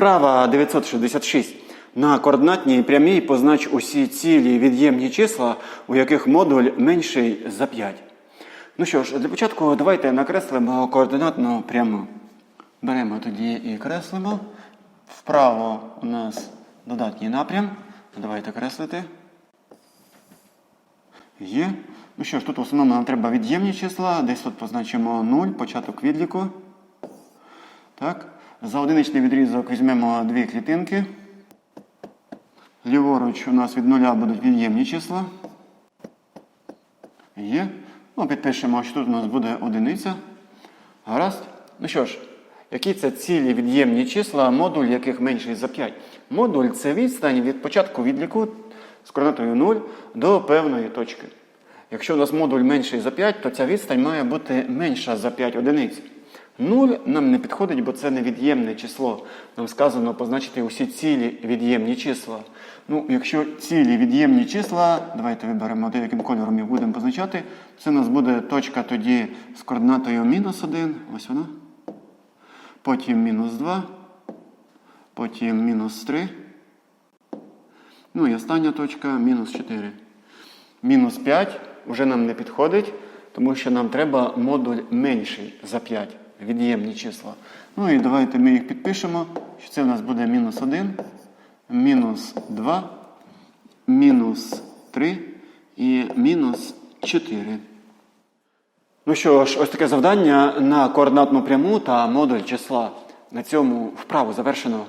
Вправа 966. На координатній прямій познач усі цілі від'ємні числа, у яких модуль менший за 5. Ну що ж, для початку давайте накреслимо координатну пряму. Беремо тоді і креслимо. Вправо у нас додатній напрям. Давайте креслити. Є. Ну що ж, тут в основному нам треба від'ємні числа. Десь тут позначимо 0, початок відліку. Так. За одиничний відрізок візьмемо дві клітинки. Ліворуч у нас від нуля будуть від'ємні числа. Є. Ну, підпишемо, що тут у нас буде одиниця. Гаразд. Ну що ж, які це цілі від'ємні числа, модуль яких менший за 5? Модуль це відстань від початку відліку з координатою 0 до певної точки. Якщо у нас модуль менший за 5, то ця відстань має бути менша за 5 одиниць. 0 нам не підходить, бо це невід'ємне число. Нам сказано позначити усі цілі від'ємні числа. Ну, якщо цілі від'ємні числа, давайте виберемо яким кольором їх будемо позначати. Це у нас буде точка тоді з координатою мінус 1. Ось вона. Потім мінус 2. Потім мінус 3. Ну і остання точка мінус 4. Мінус 5 вже нам не підходить, тому що нам треба модуль менший за 5, від'ємні числа. Ну і давайте ми їх підпишемо, що це у нас буде мінус 1, мінус 2, мінус 3 і мінус 4. Ну що ж, ось таке завдання на координатну пряму та модуль числа. На цьому вправу завершено.